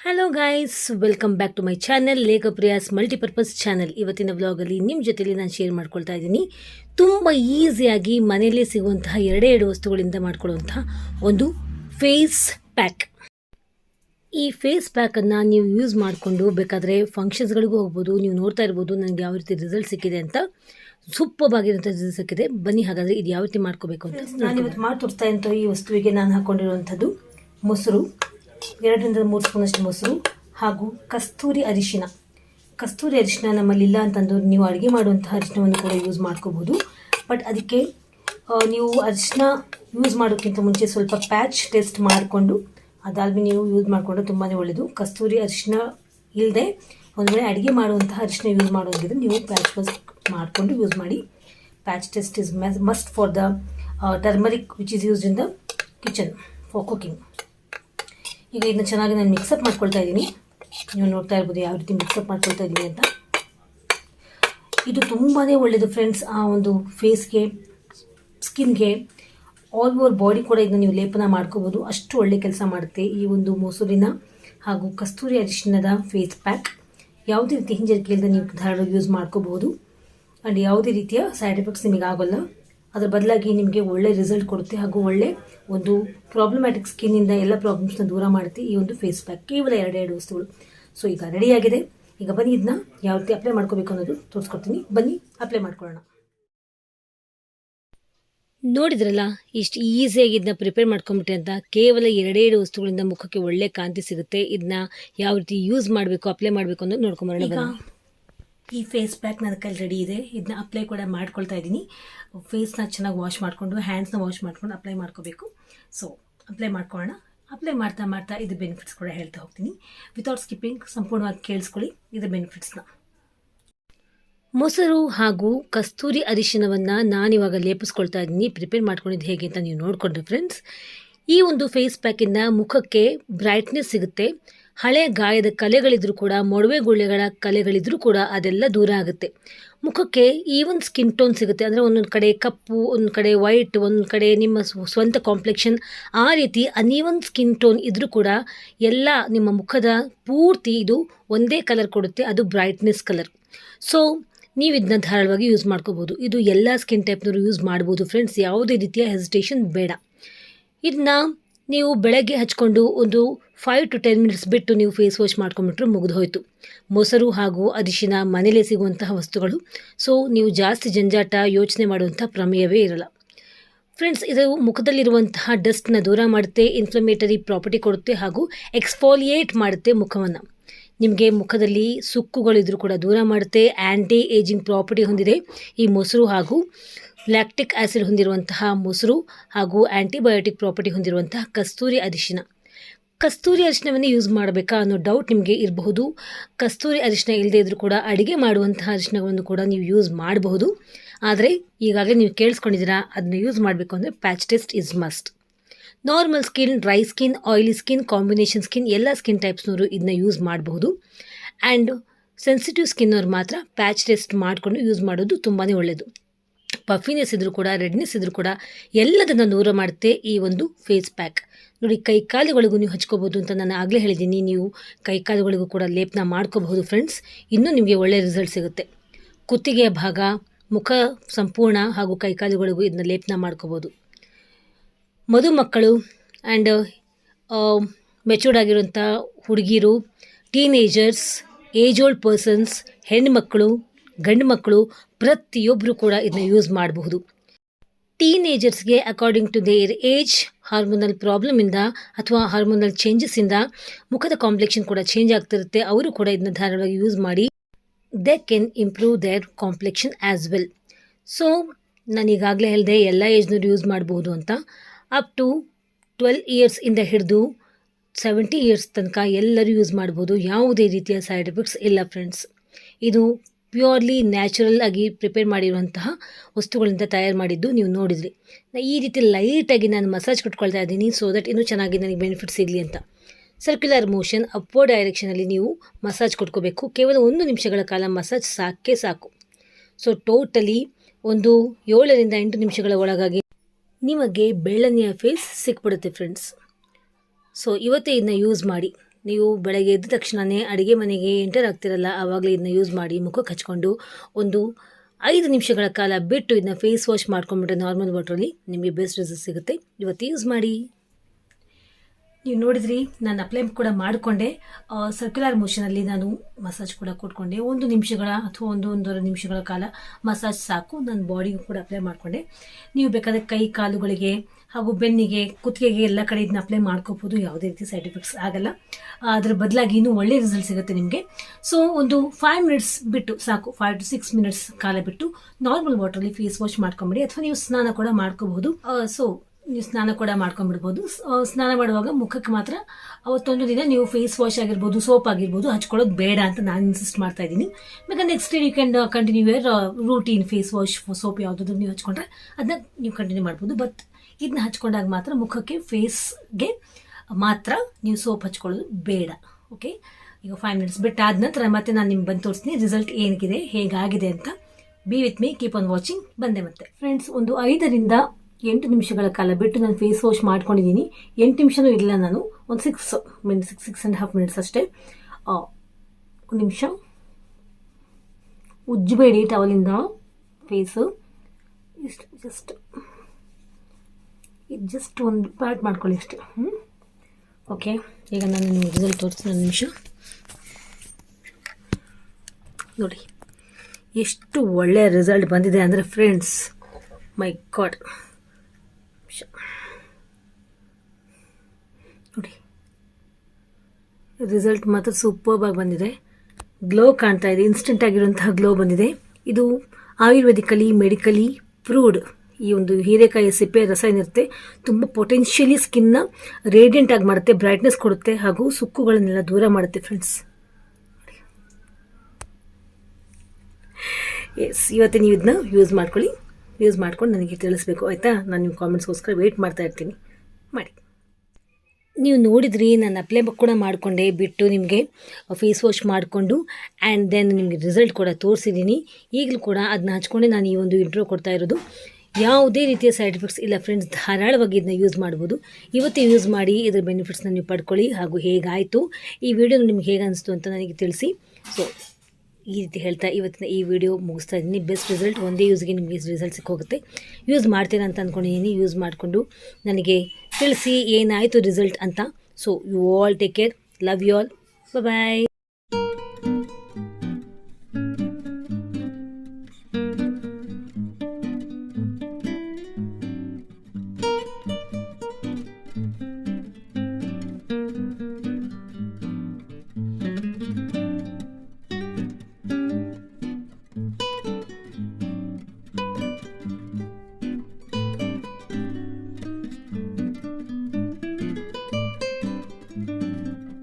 Hello guys welcome back to my channel Lekhapriyas multipurpose channel ಇವತ್ತಿನ ವ್ಲಾಗಲ್ಲಿ ನಿಮ್ಮ ಜೊತೆಲಿ ನಾನು ಶೇರ್ ಮಾಡ್ಕೊಳ್ತಾ ಇದ್ದೀನಿ. ತುಂಬ ಈಸಿಯಾಗಿ ಮನೆಯಲ್ಲೇ ಸಿಗುವಂತಹ ಎರಡೇ ಎರಡು ವಸ್ತುಗಳಿಂದ ಮಾಡ್ಕೊಳ್ಳುವಂತಹ ಒಂದು ಫೇಸ್ ಪ್ಯಾಕ್ ಈ ಫೇಸ್ ಪ್ಯಾಕನ್ನು ನೀವು ಯೂಸ್ ಮಾಡಿಕೊಂಡು ಬೇಕಾದರೆ ಫಂಕ್ಷನ್ಸ್ಗಳಿಗೂ ಹೋಗ್ಬೋದು ನೀವು ನೋಡ್ತಾ ಇರ್ಬೋದು ನನಗೆ ಯಾವ ರೀತಿ ರಿಸಲ್ಟ್ ಸಿಕ್ಕಿದೆ ಅಂತ. ಸೂಪರ್ ಆಗಿರೋಂಥ ರಿಸಲ್ಟ್ ಸಿಕ್ಕಿದೆ. ಬನ್ನಿ ಹಾಗಾದರೆ ಇದು ಯಾವ ರೀತಿ ಮಾಡ್ಕೋಬೇಕು ಅಂತ ನಾನು ಇವತ್ತು ಮಾಡಿ ತೋರಿಸ್ತಾ ಈ ವಸ್ತುವಿಗೆ ನಾನು ಹಾಕ್ಕೊಂಡಿರುವಂಥದ್ದು ಮೊಸರು. ಎರಡರಿಂದ ಮೂರು ಸ್ಪೂನಷ್ಟು ಮೊಸರು ಹಾಗೂ ಕಸ್ತೂರಿ ಅರಿಶಿನ. ಕಸ್ತೂರಿ ಅರಿಶಿನ ನಮ್ಮಲ್ಲಿ ಇಲ್ಲ ಅಂತಂದು ನೀವು ಅಡುಗೆ ಮಾಡುವಂತಹ ಅರಿಶಿನವನ್ನು ಕೂಡ ಯೂಸ್ ಮಾಡ್ಕೋಬೋದು ಬಟ್ ಅದಕ್ಕೆ ನೀವು ಅರಿಶಿನ ಯೂಸ್ ಮಾಡೋಕ್ಕಿಂತ ಮುಂಚೆ ಸ್ವಲ್ಪ ಪ್ಯಾಚ್ ಟೆಸ್ಟ್ ಮಾಡಿಕೊಂಡು, ಅದಾದ್ಮೇಲೆ ನೀವು ಯೂಸ್ ಮಾಡಿಕೊಂಡ್ರೆ ತುಂಬಾ ಒಳ್ಳೆಯದು ಕಸ್ತೂರಿ ಅರಿಶಿನ ಇಲ್ಲದೆ ಒಂದು ವೇಳೆ ಅಡುಗೆ ಮಾಡುವಂತಹ ಅರಿಶಿನ ಯೂಸ್ ಮಾಡೋದಿದ್ರೆ ನೀವು ಪ್ಯಾಚ್ ಫಸ್ಟ್ ಮಾಡಿಕೊಂಡು ಯೂಸ್ ಮಾಡಿ. Patch test is must for the turmeric which is used in the kitchen for cooking ಈಗ ಇದನ್ನ ಚೆನ್ನಾಗಿ ನಾನು ಮಿಕ್ಸಪ್ ಮಾಡ್ಕೊಳ್ತಾ ಇದ್ದೀನಿ ನೀವು ನೋಡ್ತಾ ಇರ್ಬೋದು ಯಾವ ರೀತಿ ಮಿಕ್ಸಪ್ ಮಾಡ್ಕೊಳ್ತಾ ಇದ್ದೀನಿ ಅಂತ. ಇದು ತುಂಬಾ ಒಳ್ಳೆಯದು ಫ್ರೆಂಡ್ಸ್ ಆ ಒಂದು ಫೇಸ್ಗೆ ಸ್ಕಿನ್ಗೆ ಆಲ್ ಓವರ್ ಬಾಡಿ ಕೂಡ ಇದನ್ನ ನೀವು ಲೇಪನ ಮಾಡ್ಕೋಬೋದು. ಅಷ್ಟು ಒಳ್ಳೆ ಕೆಲಸ ಮಾಡುತ್ತೆ ಈ ಒಂದು ಮೊಸರಿನ ಹಾಗೂ ಕಸ್ತೂರಿ ಅರಿಶಿಣದ ಫೇಸ್ ಪ್ಯಾಕ್ ಯಾವುದೇ ರೀತಿ ಹಿಂಜರಿಕೆ ನೀವು ಧಾರಾಳ ಯೂಸ್ ಮಾಡ್ಕೋಬಹುದು. ಆ್ಯಂಡ್ ಯಾವುದೇ ರೀತಿಯ ಸೈಡ್ ಎಫೆಕ್ಟ್ಸ್ ನಿಮಗೆ ಆಗೋಲ್ಲ ಅದರ ಬದಲಾಗಿ ನಿಮಗೆ ಒಳ್ಳೆ ರಿಸಲ್ಟ್ ಕೊಡುತ್ತೆ ಹಾಗೂ ಒಳ್ಳೆ ಒಂದು ಪ್ರಾಬ್ಲಮ್ಯಾಟಿಕ್ ಸ್ಕಿನ್ನಿಂದ ಎಲ್ಲ ಪ್ರಾಬ್ಲಮ್ಸ್ನ ದೂರ ಮಾಡುತ್ತೆ ಈ ಒಂದು ಫೇಸ್ ಪ್ಯಾಕ್ ಕೇವಲ ಎರಡೆರಡು ವಸ್ತುಗಳು. ಸೊ ಈಗ ರೆಡಿಯಾಗಿದೆ ಈಗ ಬನ್ನಿ ಇದನ್ನ ಯಾವ ರೀತಿ ಅಪ್ಲೈ ಮಾಡ್ಕೋಬೇಕು ಅನ್ನೋದು ತೋರಿಸ್ಕೊಡ್ತೀನಿ. ಬನ್ನಿ ಅಪ್ಲೈ ಮಾಡ್ಕೊಳ್ಳೋಣ. ನೋಡಿದ್ರಲ್ಲ ಇಷ್ಟು ಈಸಿಯಾಗಿ ಇದನ್ನ ಪ್ರಿಪೇರ್ ಮಾಡ್ಕೊಂಬಿಟ್ಟೆ ಅಂತ ಕೇವಲ ಎರಡೇ ಎರಡು ವಸ್ತುಗಳಿಂದ ಮುಖಕ್ಕೆ ಒಳ್ಳೆ ಕಾಂತಿ ಸಿಗುತ್ತೆ. ಇದನ್ನ ಯಾವ ರೀತಿ ಯೂಸ್ ಮಾಡಬೇಕು ಅಪ್ಲೈ ಮಾಡಬೇಕು ಅನ್ನೋದು ನೋಡ್ಕೊಂಬರೋಣ ಈ ಫೇಸ್ ಪ್ಯಾಕ್ ನನ್ನ ಕೈಲಿ ರೆಡಿ ಇದೆ. ಇದನ್ನ ಅಪ್ಲೈ ಕೂಡ ಮಾಡ್ಕೊಳ್ತಾ ಇದ್ದೀನಿ. ಫೇಸ್ನ ಚೆನ್ನಾಗಿ ವಾಶ್ ಮಾಡಿಕೊಂಡು ಹ್ಯಾಂಡ್ಸ್ನ ವಾಶ್ ಮಾಡ್ಕೊಂಡು ಅಪ್ಲೈ ಮಾಡ್ಕೋಬೇಕು. ಸೊ ಅಪ್ಲೈ ಮಾಡ್ಕೊಳ್ಳೋಣ. ಅಪ್ಲೈ ಮಾಡ್ತಾ ಮಾಡ್ತಾ ಇದು ಬೆನಿಫಿಟ್ಸ್ ಕೂಡ ಹೇಳ್ತಾ ಹೋಗ್ತೀನಿ. ವಿತೌಟ್ ಸ್ಕಿಪ್ಪಿಂಗ್ ಸಂಪೂರ್ಣವಾಗಿ ಕೇಳಿಸ್ಕೊಳ್ಳಿ ಇದು ಬೆನಿಫಿಟ್ಸ್ನ ಮೊಸರು ಹಾಗೂ ಕಸ್ತೂರಿ ಅರಿಶಿನವನ್ನು ನಾನಿವಾಗ ಲೇಪಿಸ್ಕೊಳ್ತಾ ಇದ್ದೀನಿ. ಪ್ರಿಪೇರ್ ಮಾಡ್ಕೊಂಡಿದ್ದು ಹೇಗೆ ಅಂತ ನೀವು ನೋಡಿಕೊಂಡ್ರೆ ಫ್ರೆಂಡ್ಸ್ ಈ ಒಂದು ಫೇಸ್ ಪ್ಯಾಕಿಂದ ಮುಖಕ್ಕೆ ಬ್ರೈಟ್ನೆಸ್ ಸಿಗುತ್ತೆ. ಹಳೆ ಗಾಯದ ಕಲೆಗಳಿದ್ರೂ ಕೂಡ, ಮೊಡವೆ ಗುಳ್ಳೆಗಳ ಕಲೆಗಳಿದ್ರೂ ಕೂಡ ಅದೆಲ್ಲ ದೂರ ಆಗುತ್ತೆ. ಮುಖಕ್ಕೆ ಈವನ್ ಸ್ಕಿನ್ ಟೋನ್ ಸಿಗುತ್ತೆ. ಅಂದರೆ ಒಂದೊಂದು ಕಡೆ ಕಪ್ಪು ಒಂದು ಕಡೆ ವೈಟ್ ಒಂದು ಕಡೆ ನಿಮ್ಮ ಸ್ವಂತ ಕಾಂಪ್ಲೆಕ್ಷನ್ ಆ ರೀತಿ ಅನ್ಈವನ್ ಸ್ಕಿನ್ ಟೋನ್ ಇದ್ದರೂ ಕೂಡ ಎಲ್ಲ ನಿಮ್ಮ ಮುಖದ ಪೂರ್ತಿ ಇದು ಒಂದೇ ಕಲರ್ ಕೊಡುತ್ತೆ. ಅದು ಬ್ರೈಟ್ನೆಸ್ ಕಲರ್ ಸೊ ನೀವು ಇದನ್ನ ಧಾರಾಳವಾಗಿ ಯೂಸ್ ಮಾಡ್ಕೋಬೋದು. ಇದು ಎಲ್ಲ ಸ್ಕಿನ್ ಟೈಪ್ನವರು ಯೂಸ್ ಮಾಡ್ಬೋದು. ಫ್ರೆಂಡ್ಸ್ ಯಾವುದೇ ರೀತಿಯ ಹೆಸಿಟೇಷನ್ ಬೇಡ. ಇದನ್ನ ನೀವು ಬೆಳಗ್ಗೆ ಹಚ್ಕೊಂಡು ಒಂದು ಫೈವ್ ಟು ಟೆನ್ ಮಿನಿಟ್ಸ್ ಬಿಟ್ಟು ನೀವು ಫೇಸ್ ವಾಶ್ ಮಾಡ್ಕೊಂಡ್ಬಿಟ್ರೆ ಮುಗಿದು ಹೋಯಿತು. ಮೊಸರು ಹಾಗೂ ಅರಿಶಿನ ಮನೇಲೇ ಸಿಗುವಂತಹ ವಸ್ತುಗಳು. ಸೊ ನೀವು ಜಾಸ್ತಿ ಜಂಜಾಟ ಯೋಚನೆ ಮಾಡುವಂಥ ಪ್ರಮೇಯವೇ ಇರಲ್ಲ. ಫ್ರೆಂಡ್ಸ್ ಇದು ಮುಖದಲ್ಲಿರುವಂತಹ ಡಸ್ಟ್ನ ದೂರ ಮಾಡುತ್ತೆ ಇನ್ಫ್ಲಮೇಟರಿ ಪ್ರಾಪರ್ಟಿ ಕೊಡುತ್ತೆ ಹಾಗೂ ಎಕ್ಸ್ಫೋಲಿಯೇಟ್ ಮಾಡುತ್ತೆ ಮುಖವನ್ನು. ನಿಮಗೆ ಮುಖದಲ್ಲಿ ಸುಕ್ಕುಗಳಿದ್ರೂ ಕೂಡ ದೂರ ಮಾಡುತ್ತೆ ಆ್ಯಂಟಿ ಏಜಿಂಗ್ ಪ್ರಾಪರ್ಟಿ ಹೊಂದಿದೆ. ಈ ಮೊಸರು ಹಾಗೂ ಲ್ಯಾಕ್ಟಿಕ್ ಆ್ಯಸಿಡ್ ಹೊಂದಿರುವಂತಹ ಮೊಸರು ಹಾಗೂ ಆ್ಯಂಟಿಬಯೋಟಿಕ್ ಪ್ರಾಪರ್ಟಿ ಹೊಂದಿರುವಂತಹ ಕಸ್ತೂರಿ ಅರಿಶಿನ. ಕಸ್ತೂರಿ ಅರಿಶಿನವನ್ನೇ ಯೂಸ್ ಮಾಡಬೇಕಾ ಅನ್ನೋ ಡೌಟ್ ನಿಮಗೆ ಇರಬಹುದು. ಕಸ್ತೂರಿ ಅರಿಶಿನ ಇಲ್ಲದೆ ಇದ್ರೂ ಕೂಡ ಅಡುಗೆ ಮಾಡುವಂತಹ ಅರಿಶಿನಗಳನ್ನು ಕೂಡ ನೀವು ಯೂಸ್ ಮಾಡಬಹುದು. ಆದರೆ ಈಗಾಗಲೇ ನೀವು ಕೇಳಿಸ್ಕೊಂಡಿದ್ದೀರಾ ಅದನ್ನ ಯೂಸ್ ಮಾಡಬೇಕು ಅಂದರೆ patch test is must normal skin dry skin oily skin combination skin ಎಲ್ಲ ಸ್ಕಿನ್ ಟೈಪ್ಸ್ನವರು ಇದನ್ನ ಯೂಸ್ ಮಾಡಬಹುದು. ಆ್ಯಂಡ್ ಸೆನ್ಸಿಟಿವ್ ಸ್ಕಿನ್ನವ್ರು ಮಾತ್ರ ಪ್ಯಾಚ್ ಟೆಸ್ಟ್ ಮಾಡಿಕೊಂಡು ಯೂಸ್ ಮಾಡೋದು ತುಂಬಾ ಒಳ್ಳೆಯದು ಪಫಿನೆಸ್ ಇದ್ರೂ ಕೂಡ ರೆಡ್ನೆಸ್ ಇದ್ರೂ ಕೂಡ ಎಲ್ಲದನ್ನು ದೂರ ಮಾಡುತ್ತೆ ಈ ಒಂದು ಫೇಸ್ ಪ್ಯಾಕ್ ನೋಡಿ, ಕೈ ಕಾಲುಗಳಿಗೂ ನೀವು ಹಚ್ಕೋಬೋದು ಅಂತ ನಾನು ಆಗಲೇ ಹೇಳಿದ್ದೀನಿ. ನೀವು ಕೈ ಕಾಲುಗಳಿಗೂ ಕೂಡ ಲೇಪನ ಮಾಡ್ಕೋಬಹುದು ಫ್ರೆಂಡ್ಸ್ ಇನ್ನೂ ನಿಮಗೆ ಒಳ್ಳೆಯ ರಿಸಲ್ಟ್ ಸಿಗುತ್ತೆ. ಕುತ್ತಿಗೆಯ ಭಾಗ, ಮುಖ ಸಂಪೂರ್ಣ ಹಾಗೂ ಕೈಕಾಲುಗಳಿಗೂ ಇದನ್ನ ಲೇಪನ ಮಾಡ್ಕೋಬೋದು. ಮದುಮಕ್ಕಳು ಆ್ಯಂಡ್ ಮೆಚೂರ್ಡ್ ಆಗಿರುವಂಥ ಹುಡುಗಿರು ಟೀನೇಜರ್ಸ್ ಏಜ್ ಓಲ್ಡ್ ಪರ್ಸನ್ಸ್ ಹೆಣ್ಮಕ್ಕಳು ಗಂಡು ಮಕ್ಕಳು ಪ್ರತಿಯೊಬ್ಬರು ಕೂಡ ಇದನ್ನ ಯೂಸ್ ಮಾಡಬಹುದು. ಟೀನೇಜರ್ಸ್ಗೆ according to their age hormonal ಪ್ರಾಬ್ಲಮಿಂದ ಅಥವಾ ಹಾರ್ಮೋನಲ್ ಚೇಂಜಸ್ಸಿಂದ ಮುಖದ ಕಾಂಪ್ಲೆಕ್ಷನ್ ಕೂಡ ಚೇಂಜ್ ಆಗ್ತಿರುತ್ತೆ. ಅವರು ಕೂಡ ಇದನ್ನ ಧಾರಾಳವಾಗಿ ಯೂಸ್ ಮಾಡಿ they can improve their complexion as well so ನಾನು ಈಗಾಗಲೇ ಹೇಳಿದೆ ಎಲ್ಲ ಏಜ್ನವ್ರು ಯೂಸ್ ಮಾಡಬಹುದು ಅಂತ. ಅಪ್ ಟು ಟ್ವೆಲ್ ಇಯರ್ಸ್ ಇಂದ ಹಿಡಿದು ಸೆವೆಂಟಿ ಇಯರ್ಸ್ ತನಕ ಎಲ್ಲರೂ ಯೂಸ್ ಮಾಡ್ಬೋದು ಯಾವುದೇ ರೀತಿಯ ಸೈಡ್ ಎಫೆಕ್ಟ್ಸ್ ಇಲ್ಲ ಫ್ರೆಂಡ್ಸ್ ಇದು ಪ್ಯೂರ್ಲಿ ನ್ಯಾಚುರಲ್ ಆಗಿ ಪ್ರಿಪೇರ್ ಮಾಡಿರುವಂತಹ ವಸ್ತುಗಳಿಂದ ತಯಾರು ಮಾಡಿದ್ದು ನೀವು ನೋಡಿದ್ರಿ. ಈ ರೀತಿ ಲೈಟಾಗಿ ನಾನು ಮಸಾಜ್ ಕೊಟ್ಕೊಳ್ತಾ ಇದ್ದೀನಿ ಸೊ ದಟ್ ಇನ್ನೂ ಚೆನ್ನಾಗಿ ನನಗೆ ಬೆನಿಫಿಟ್ಸ್ ಇರಲಿ ಅಂತ. ಸರ್ಕ್ಯುಲರ್ ಮೋಷನ್ ಅಪ್ವರ್ಡ್ ಡೈರೆಕ್ಷನಲ್ಲಿ ನೀವು ಮಸಾಜ್ ಕೊಟ್ಕೋಬೇಕು. ಕೇವಲ ಒಂದು ನಿಮಿಷಗಳ ಕಾಲ ಮಸಾಜ್ ಸಾಕೇ ಸಾಕು. ಸೊ ಟೋಟಲಿ ಒಂದು ಏಳರಿಂದ ಎಂಟು ನಿಮಿಷಗಳ ಒಳಗಾಗಿ ನಿಮಗೆ ಬೆಳ್ಳನೆಯ ಫೇಸ್ ಸಿಕ್ಬಿಡುತ್ತೆ ಫ್ರೆಂಡ್ಸ್ ಸೊ ಇವತ್ತೇ ಇದನ್ನ ಯೂಸ್ ಮಾಡಿ. ನೀವು ಬೆಳಗ್ಗೆ ಎದ್ದ ತಕ್ಷಣವೇ ಅಡುಗೆ ಮನೆಗೆ ಎಂಟರ್ ಆಗ್ತಿರಲ್ಲ, ಆವಾಗಲೇ ಇದನ್ನ ಯೂಸ್ ಮಾಡಿ ಮುಖಕ್ಕೆ ಹಚ್ಕೊಂಡು ಒಂದು ಐದು ನಿಮಿಷಗಳ ಕಾಲ ಬಿಟ್ಟು ಇದನ್ನ ಫೇಸ್ ವಾಶ್ ಮಾಡ್ಕೊಂಡ್ಬಿಟ್ರೆ ನಾರ್ಮಲ್ ವಾಟ್ರಲ್ಲಿ ನಿಮಗೆ ಬೆಸ್ಟ್ ರಿಸಲ್ಟ್ ಸಿಗುತ್ತೆ. ಇವತ್ತು ಯೂಸ್ ಮಾಡಿ. ನೀವು ನೋಡಿದ್ರಿ, ನಾನು ಅಪ್ಲೈ ಕೂಡ ಮಾಡಿಕೊಂಡೆ. ಸರ್ಕ್ಯುಲರ್ ಮೋಷನಲ್ಲಿ ನಾನು ಮಸಾಜ್ ಕೂಡ ಕೊಟ್ಕೊಂಡೆ. ಒಂದು ನಿಮಿಷಗಳ ಅಥವಾ ಒಂದು ಒಂದೂವರೆ ನಿಮಿಷಗಳ ಕಾಲ ಮಸಾಜ್ ಸಾಕು. ನನ್ನ ಬಾಡಿಗೂ ಕೂಡ ಅಪ್ಲೈ ಮಾಡಿಕೊಂಡೆ. ನೀವು ಬೇಕಾದರೆ ಕೈ, ಕಾಲುಗಳಿಗೆ ಹಾಗೂ ಬೆನ್ನಿಗೆ, ಕುತ್ತಿಗೆಗೆ ಎಲ್ಲ ಕಡೆ ಇದನ್ನ ಅಪ್ಲೈ ಮಾಡ್ಕೋಬೋದು ಯಾವುದೇ ರೀತಿ ಸೈಡ್ ಎಫೆಕ್ಟ್ಸ್ ಆಗಲ್ಲ. ಅದರ ಬದಲಾಗಿ ಇನ್ನೂ ಒಳ್ಳೆ ರಿಸಲ್ಟ್ ಸಿಗುತ್ತೆ ನಿಮಗೆ. ಸೊ ಒಂದು ಫೈವ್ ಮಿನಿಟ್ಸ್ ಬಿಟ್ಟು ಸಾಕು. ಫೈವ್ ಟು ಸಿಕ್ಸ್ ಮಿನಿಟ್ಸ್ ಕಾಲ ಬಿಟ್ಟು ನಾರ್ಮಲ್ ವಾಟರಲ್ಲಿ ಫೇಸ್ ವಾಶ್ ಮಾಡ್ಕೊಂಬಿಡಿ. ಅಥವಾ ನೀವು ಸ್ನಾನ ಕೂಡ ಮಾಡ್ಕೋಬಹುದು. ಸೊ ನೀವು ಸ್ನಾನ ಕೂಡ ಮಾಡ್ಕೊಂಡ್ಬಿಡ್ಬೋದು ಸ್ನಾನ ಮಾಡುವಾಗ ಮುಖಕ್ಕೆ ಮಾತ್ರ ಅವತ್ತೊಂದು ದಿನ ನೀವು ಫೇಸ್ ವಾಶ್ ಆಗಿರ್ಬೋದು ಸೋಪ್ ಆಗಿರ್ಬೋದು ಹಚ್ಕೊಳ್ಳೋದು ಬೇಡ ಅಂತ ನಾನು ಇನ್ಸಿಸ್ಟ್ ಮಾಡ್ತಾ ಇದ್ದೀನಿ. ಬೇಕಾದ್ರೆ next day you can continue your routine face wash soap ಯಾವುದಾದ್ರು ನೀವು ಹಚ್ಕೊಂಡ್ರೆ, ಅದನ್ನ ನೀವು ಕಂಟಿನ್ಯೂ ಮಾಡ್ಬೋದು. ಬಟ್ ಇದನ್ನ ಹಚ್ಕೊಂಡಾಗ ಮಾತ್ರ ಮುಖಕ್ಕೆ ಫೇಸ್ಗೆ ಮಾತ್ರ ನೀವು ಸೋಪ್ ಹಚ್ಕೊಳ್ಳೋದು ಬೇಡ ಓಕೆ ಈಗ ಫೈವ್ ಮಿನಿಟ್ಸ್ ಬಿಟ್ಟು ಆದ ನಂತರ ಮತ್ತೆ ನಾನು ನಿಮ್ಗೆ ಬಂದು ತೋರಿಸ್ತೀನಿ ರಿಸಲ್ಟ್ ಏನಿದೆ ಹೇಗಾಗಿದೆ ಅಂತ. Be with me keep on watching ಬಂದೆ ಮತ್ತೆ. ಫ್ರೆಂಡ್ಸ್ ಒಂದು ಐದರಿಂದ ಎಂಟು ನಿಮಿಷಗಳ ಕಾಲ ಬಿಟ್ಟು ನಾನು ಫೇಸ್ ವಾಶ್ ಮಾಡ್ಕೊಂಡಿದ್ದೀನಿ ಎಂಟು ನಿಮಿಷನೂ ಇಲ್ಲ ನಾನು, ಒಂದು six minute six six and half minutes ಅಷ್ಟೇ. ಒಂದು ನಿಮಿಷ. ಉಜ್ಜಬೇಡಿ ಟವಲಿಂದ ಫೇಸು ಇಷ್ಟು ಜಸ್ಟ್ ಇದು ಜಸ್ಟ್ ಒಂದು ಪಾರ್ಟ್ ಮಾಡ್ಕೊಳ್ಳಿ ಅಷ್ಟು. ಹ್ಞೂ ಓಕೆ ಈಗ ನಾನು ನಿಮಗೆ ರಿಸಲ್ಟ್ ತೋರಿಸ್ತೀನಿ ಒಂದು ನಿಮಿಷ. ನೋಡಿ, ಎಷ್ಟು ಒಳ್ಳೆಯ ರಿಸಲ್ಟ್ ಬಂದಿದೆ ಅಂದರೆ ಫ್ರೆಂಡ್ಸ್ ಮೈ ಗಾಡ್ ನೋಡಿ ರಿಸಲ್ಟ್ ಮಾತ್ರ ಸೂಪರ್ಬಾಗಿ ಬಂದಿದೆ. ಗ್ಲೋ ಕಾಣ್ತಾ ಇದೆ. ಇನ್ಸ್ಟೆಂಟ್ ಆಗಿರುವಂತಹ ಗ್ಲೋ ಬಂದಿದೆ. ಇದು ಆಯುರ್ವೇದಿಕಲಿ ಮೆಡಿಕಲಿ ಪ್ರೂವ್ಡ್ ಈ ಒಂದು ಹೀರೆಕಾಯಿ ಸಿಪ್ಪೆ ರಸ ಏನಿರುತ್ತೆ ತುಂಬ ಪೊಟೆನ್ಷಿಯಲಿ ಸ್ಕಿನ್ನ ರೇಡಿಯಂಟ್ ಆಗಿ ಮಾಡುತ್ತೆ ಬ್ರೈಟ್ನೆಸ್ ಕೊಡುತ್ತೆ, ಹಾಗೂ ಸುಕ್ಕುಗಳನ್ನೆಲ್ಲ ದೂರ ಮಾಡುತ್ತೆ ಫ್ರೆಂಡ್ಸ್ ಎಸ್ ಇವತ್ತು ನೀವು ಇದನ್ನ ಯೂಸ್ ಮಾಡ್ಕೊಳ್ಳಿ. ಯೂಸ್ ಮಾಡ್ಕೊಂಡು ನನಗೆ ತಿಳಿಸ್ಬೇಕು, ಆಯಿತಾ? ನಾನು ನಿಮ್ಮ ಕಾಮೆಂಟ್ಸ್ಗೋಸ್ಕರ ವೆಯ್ಟ್ ಮಾಡ್ತಾ ಇರ್ತೀನಿ. ಮಾಡಿ. ನೀವು ನೋಡಿದ್ರಿ, ನಾನು ಅಪ್ಲೈ ಕೂಡ ಮಾಡಿಕೊಂಡೆ, ಬಿಟ್ಟು ನಿಮಗೆ ಫೇಸ್ ವಾಶ್ ಮಾಡಿಕೊಂಡು ಆ್ಯಂಡ್ ದೆನ್ ನಿಮಗೆ ರಿಸಲ್ಟ್ ಕೂಡ ತೋರಿಸಿದ್ದೀನಿ. ಈಗಲೂ ಕೂಡ ಅದನ್ನ ಹಚ್ಕೊಂಡೆ, ನಾನು ಈ ಒಂದು ಇಂಟ್ರೋ ಕೊಡ್ತಾ ಇರೋದು. ಯಾವುದೇ ರೀತಿಯ ಸೈಡ್ ಎಫೆಕ್ಟ್ಸ್ ಇಲ್ಲ ಫ್ರೆಂಡ್ಸ್ ಧಾರಾಳವಾಗಿ ಇದನ್ನ ಯೂಸ್ ಮಾಡ್ಬೋದು. ಇವತ್ತು ಯೂಸ್ ಮಾಡಿ ಇದರ ಬೆನಿಫಿಟ್ಸ್ನ ನೀವು ಪಡ್ಕೊಳ್ಳಿ ಹಾಗೂ ಹೇಗಾಯಿತು, ಈ ವಿಡಿಯೋ ನಿಮ್ಗೆ ಹೇಗೆ ಅನಿಸ್ತು ಅಂತ ನನಗೆ ತಿಳಿಸಿ. ಸೊ ಈ ರೀತಿ ಹೇಳ್ತಾ ಇವತ್ತಿನ ಈ ವಿಡಿಯೋ ಮುಗಿಸ್ತಾ ಇದ್ದೀನಿ. ಬೆಸ್ಟ್ ರಿಸಲ್ಟ್ ಒಂದೇ ಯೂಸ್ಗೆ ನಿಮಗೆ ರಿಸಲ್ಟ್ ಸಿಕ್ಕೋಗುತ್ತೆ. ಯೂಸ್ ಮಾಡ್ತೀರಾ ಅಂತ ಅಂದ್ಕೊಂಡಿದ್ದೀನಿ ಯೂಸ್ ಮಾಡಿಕೊಂಡು ನನಗೆ ತಿಳಿಸಿ ಏನಾಯಿತು ರಿಸಲ್ಟ್ ಅಂತ. So you all take care love you all bye